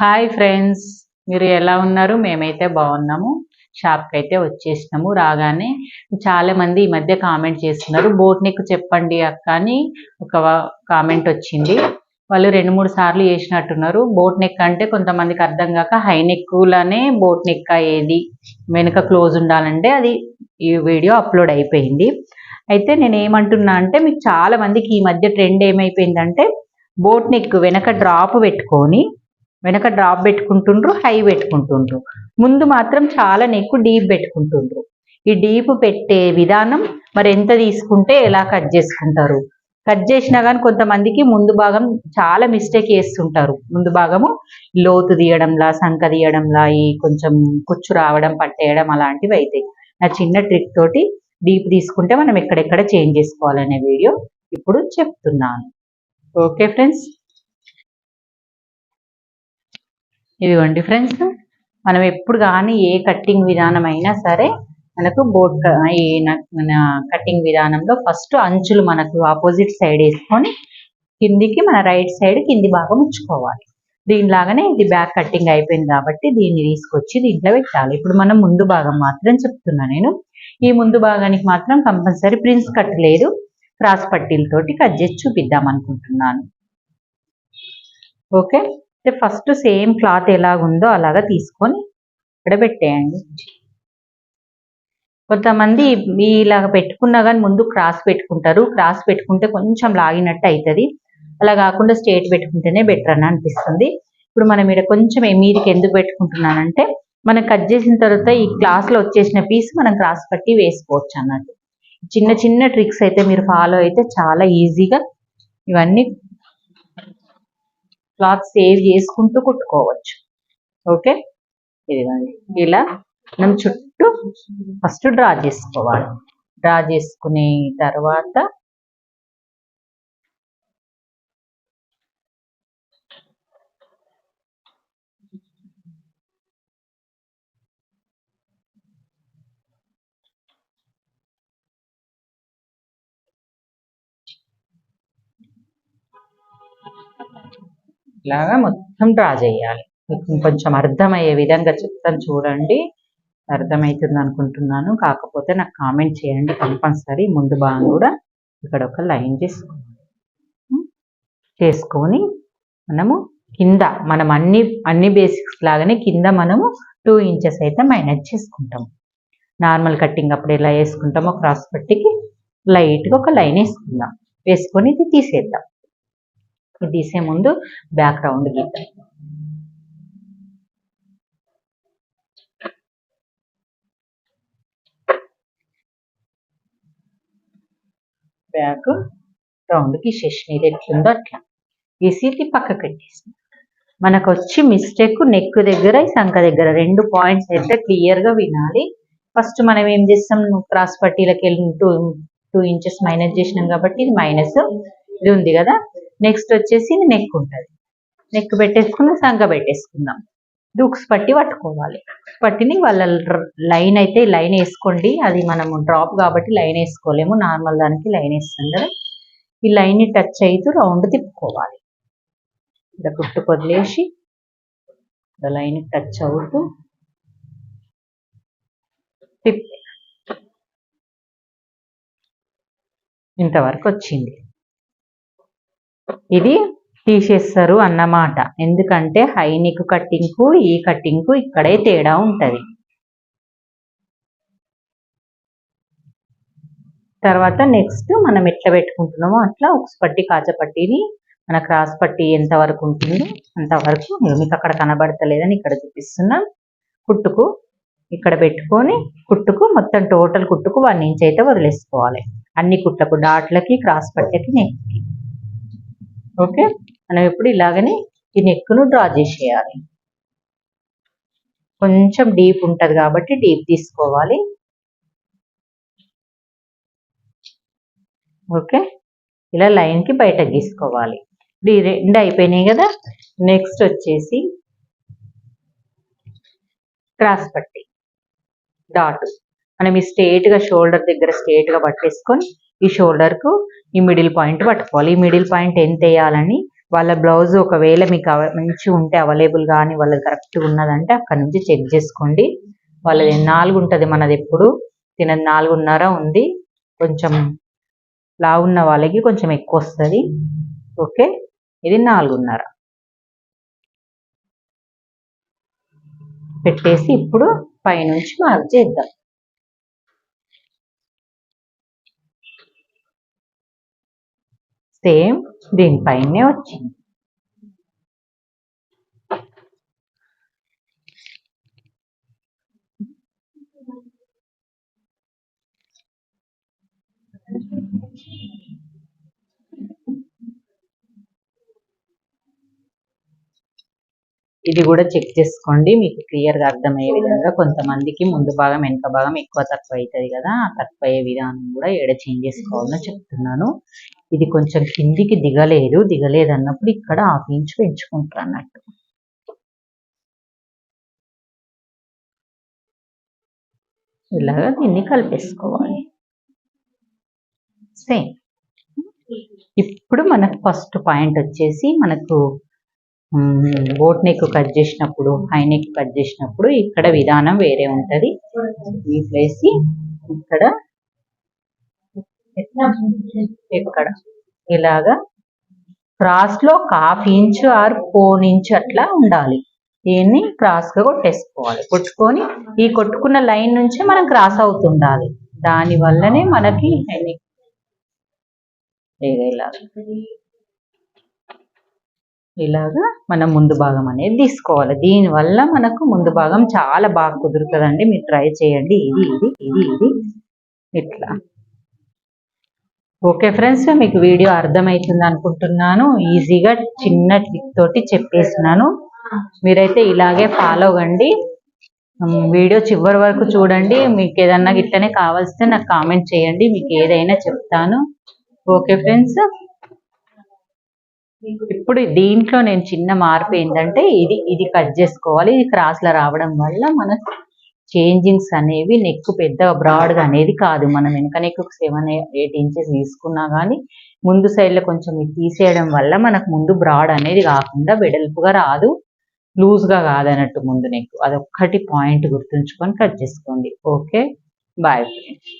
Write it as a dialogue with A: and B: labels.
A: Hi friends మీరు ఎలా ఉన్నారు? మేమైతే బాగున్నాము. షాప్కి అయితే వచ్చేసినాము రాగానే. చాలా మంది ఈ మధ్య కామెంట్ చేస్తున్నారు. బోట్ నెక్ చెప్పండి అక్క అని ఒక కామెంట్ వచ్చింది. వాళ్ళు రెండు మూడు సార్లు వేసినట్టున్నారు బోట్ నెక్ అంటే కొంతమందికి అర్థం కాక హై నెక్కులనే బోట్ నెక్ ఏది వెనుక క్లోజ్ ఉండాలంటే అది ఈ వీడియో అప్లోడ్ అయిపోయింది. అయితే నేను ఏమంటున్నా అంటే మీకు చాలా మందికి ఈ మధ్య ట్రెండ్ ఏమైపోయిందంటే బోట్ నెక్ వెనక డ్రాప్ పెట్టుకొని వెనక డ్రాప్ పెట్టుకుంటుండ్రు హై పెట్టుకుంటుండ్రు. ముందు మాత్రం చాలా నెక్కు డీప్ పెట్టుకుంటుండ్రు. ఈ డీప్ పెట్టే విధానం మరి ఎంత తీసుకుంటే ఎలా కట్ చేసుకుంటారు? కట్ చేసినా కానీ కొంతమందికి ముందు భాగం చాలా మిస్టేక్ చేస్తుంటారు. ముందు భాగము లోతు తీయడంలా సంక తీయడంలా ఈ కొంచెం కుచ్చు రావడం పట్టేయడం అలాంటివి అవుతాయి నా చిన్న ట్రిక్ తోటి డీప్ తీసుకుంటే మనం ఎక్కడెక్కడ చేంజ్ చేసుకోవాలనే వీడియో ఇప్పుడు చెప్తున్నాను. ఓకే ఫ్రెండ్స్ ఇదిగోండి ఫ్రెండ్స్ మనం ఎప్పుడు కానీ ఏ కట్టింగ్ విధానం అయినా సరే మనకు బోట్ ఈ కట్టింగ్ విధానంలో ఫస్ట్ అంచులు మనకు ఆపోజిట్ సైడ్ వేసుకొని కిందికి మన రైట్ సైడ్ కింది భాగం ఉంచుకోవాలి. దీనిలాగానే ఇది బ్యాక్ కట్టింగ్ అయిపోయింది కాబట్టి దీన్ని తీసుకొచ్చి దీంట్లో పెట్టాలి. ఇప్పుడు మనం ముందు భాగం మాత్రం చెప్తున్నా నేను. ఈ ముందు భాగానికి మాత్రం కంపల్సరీ ప్రిన్స్ కట్ లేదు. క్రాస్ పట్టీలతోటి కట్ చేసి చూపిద్దాం అనుకుంటున్నాను. ఓకే? ఫస్ట్ సేమ్ క్లాత్ ఎలాగుందో అలాగా తీసుకొని ఇక్కడ పెట్టేయండి కొంతమంది ఇలాగ పెట్టుకున్నా కానీ ముందు క్రాస్ పెట్టుకుంటారు. క్రాస్ పెట్టుకుంటే కొంచెం లాగినట్టు అవుతుంది అలా కాకుండా స్ట్రేట్ పెట్టుకుంటేనే బెటర్ అని అనిపిస్తుంది. ఇప్పుడు మనం ఇక్కడ కొంచెం మీదకి ఎందుకు పెట్టుకుంటున్నానంటే మనం కట్ చేసిన తర్వాత ఈ క్లాస్లో వచ్చేసిన పీస్ మనం క్రాస్ పట్టి వేసుకోవచ్చు అన్నట్టు. చిన్న చిన్న ట్రిక్స్ అయితే మీరు ఫాలో అయితే చాలా ఈజీగా ఇవన్నీ క్లాత్ సేవ్ చేసుకుంటూ కుట్టుకోవచ్చు. ఓకే? ఇదిగోండి. ఇలా మనం చుట్టూ ఫస్ట్ డ్రా చేసుకోవాలి. డ్రా చేసుకునే తర్వాత ఇలాగా మొత్తం డ్రా చేయాలి. కొంచెం అర్థమయ్యే విధంగా చెప్తాను చూడండి. అర్థమవుతుంది అనుకుంటున్నాను. కాకపోతే నాకు కామెంట్ చేయండి కంపల్సరీ. ముందు భాగం కూడా ఇక్కడ ఒక లైన్ చేసుకోవాలి చేసుకొని మనము కింద మనం అన్ని అన్ని బేసిక్స్ లాగానే కింద మనము టూ ఇంచెస్ అయితే మైనస్ చేసుకుంటాము నార్మల్ కట్టింగ్ అప్పుడు ఎలా వేసుకుంటామో క్రాస్ పట్టికి లైట్గా ఒక లైన్ వేసుకుందాం. వేసుకొని ఇది తీసేద్దాం. గీసే తీసే ముందు బ్యాక్ రౌండ్ గీద్దాం బ్యాక్ రౌండ్కి సెషన్ ఇది ఎట్లుందో అట్లా. గీసి ఇది పక్కకి పెట్టేసి. మనకు వచ్చి మిస్టేక్ నెక్ దగ్గర సంఖ దగ్గర రెండు పాయింట్స్ అయితే క్లియర్గా వినాలి. ఫస్ట్ మనం ఏం చేస్తాం? క్రాస్ పట్టీలకి వెళ్ళి టూ టూ ఇంచెస్ మైనస్ చేసినాం కాబట్టి ఇది మైనస్ ఇది ఉంది కదా? నెక్స్ట్ వచ్చేసి నెక్ ఉంటుంది. నెక్ పెట్టేసుకుని సంఖ పెట్టేసుకుందాం. డూక్స్ పట్టి పట్టుకోవాలి. పట్టిని వాళ్ళ లైన్ అయితే లైన్ వేసుకోండి. అది మనము డ్రాప్ కాబట్టి లైన్ వేసుకోలేము. నార్మల్ దానికి లైన్ వేస్తాం కదా? ఈ లైన్ని టచ్ అవుతూ రౌండ్ తిప్పుకోవాలి. ఇలా కుట్టు వదిలేసి లైన్ టచ్ అవుతూ తిప్పి. ఇంతవరకు వచ్చింది. ఇది తీసేస్తారు అన్నమాట. ఎందుకంటే హై నెక్ కట్టింగ్కు ఈ కట్టింగ్కు ఇక్కడే తేడా ఉంటుంది. తర్వాత నెక్స్ట్ మనం ఎట్లా పెట్టుకుంటున్నామో అట్లా ఉక్స్ పట్టి కాచపట్టిని మన క్రాస్ పట్టి ఎంత వరకు ఉంటుందో అంతవరకు మీకు అక్కడ కనబడతలేదని ఇక్కడ చూపిస్తున్నా. కుట్టుకు ఇక్కడ పెట్టుకొని కుట్టుకు మొత్తం టోటల్ కుట్టుకు వన్ ఇంచ్ అయితే వదిలేసుకోవాలి. అన్ని కుట్లకు డాట్లకి క్రాస్ పట్టికి నెక్కి. ఓకే? మనం ఇప్పుడు ఇలాగనే ఈ నెక్కును డ్రా చేసేయాలి. కొంచెం డీప్ ఉంటుంది కాబట్టి డీప్ తీసుకోవాలి. ఓకే? ఇలా లైన్కి బయట గీసుకోవాలి. ఇప్పుడు ఈ రెండు అయిపోయినాయి కదా? నెక్స్ట్ వచ్చేసి క్రాస్ పట్టి డాట్. మనం ఈ స్ట్రేట్గా షోల్డర్ దగ్గర స్ట్రేట్గా పట్టేసుకొని ఈ షోల్డర్కు ఈ మిడిల్ పాయింట్ పట్టుకోవాలి ఈ మిడిల్ పాయింట్ ఎంత వేయాలని వాళ్ళ బ్లౌజ్ ఒకవేళ మీకు అవ- మంచి ఉంటే అవైలబుల్ కానీ వాళ్ళది కరెక్ట్ ఉన్నదంటే అక్కడ నుంచి చెక్ చేసుకోండి. వాళ్ళది నాలుగు ఉంటుంది మనది ఎప్పుడు. తినది నాలుగున్నర ఉంది. కొంచెం లావున్న వాళ్ళకి కొంచెం ఎక్కువ వస్తుంది. ఓకే? ఇది నాలుగున్నర. పెట్టేసి ఇప్పుడు పైనుంచి మార్క్ చేద్దాం. సేమ్ దీనిపైనే వచ్చింది. ఇది కూడా చెక్ చేసుకోండి మీకు క్లియర్గా అర్థమయ్యే విధంగా కొంతమందికి ముందు భాగం వెనక భాగం ఎక్కువ తక్కువ అవుతుంది కదా ఆ తక్కువ అయ్యే విధానం కూడా ఎక్కడ చేంజ్ చేసుకోవాలో చెప్తున్నాను. ఇది కొంచెం కిందికి దిగలేదు దిగలేదు అన్నప్పుడు ఇక్కడ హాఫ్ ఇంచ్ పెంచుకుంటారు అన్నట్టు. ఇలాగా దీన్ని కలిపేసుకోవాలి. సేమ్. ఇప్పుడు మనకు ఫస్ట్ పాయింట్ వచ్చేసి మనకు బోట్ నెక్ కట్ చేసినప్పుడు హై నెక్ కట్ చేసినప్పుడు ఇక్కడ విధానం వేరే ఉంటుంది. ఈ ప్లేస్ ఇక్కడ ఇక్కడ ఇలాగా క్రాస్లో కాఫ్ హాఫ్ ఆర్ ఫోన్ ఇంచు అట్లా ఉండాలి. దీన్ని క్రాస్గా కొట్టేసుకోవాలి కొట్టుకొని ఈ కొట్టుకున్న లైన్ నుంచి మనం క్రాస్ అవుతుండాలి. దాని వల్లనే మనకి ఇలాగా. ఇలాగా మనం ముందు భాగం అనేది తీసుకోవాలి. దీని వల్ల మనకు ముందు భాగం చాలా బాగా కుదురుతుందండి. మీరు ట్రై చేయండి. ఇది ఇది ఇది ఇది. ఇట్లా. ఓకే ఫ్రెండ్స్ మీకు వీడియో అర్థమవుతుంది అనుకుంటున్నాను. ఈజీగా చిన్న ట్రిక్ తోటి చెప్పేసినాను మీరైతే ఇలాగే ఫాలో అవ్వండి వీడియో చివరి వరకు చూడండి. మీకు ఏదన్నా ఇట్లనే కావాల్సితే నాకు కామెంట్ చేయండి. మీకు ఏదైనా చెప్తాను. ఓకే ఫ్రెండ్స్ ఇప్పుడు దీంట్లో నేను చిన్న మార్పు ఏంటంటే ఇది ఇది కట్ చేసుకోవాలి. ఇది క్రాస్లో రావడం వల్ల మన చేంజింగ్స్ అనేవి నెక్ పెద్ద బ్రాడ్గా అనేది కాదు. మనం వెనక నెక్ సెవెన్ ఎయిట్ ఇంచెస్ తీసుకున్నా కానీ ముందు సైడ్లో కొంచెం ఇది తీసేయడం వల్ల మనకు ముందు బ్రాడ్ అనేది కాకుండా వెడల్పుగా రాదు. లూజ్గా కాదన్నట్టు ముందు నెక్ అదొక్కటి పాయింట్ గుర్తుంచుకొని కట్ చేసుకోండి. Okay bye friends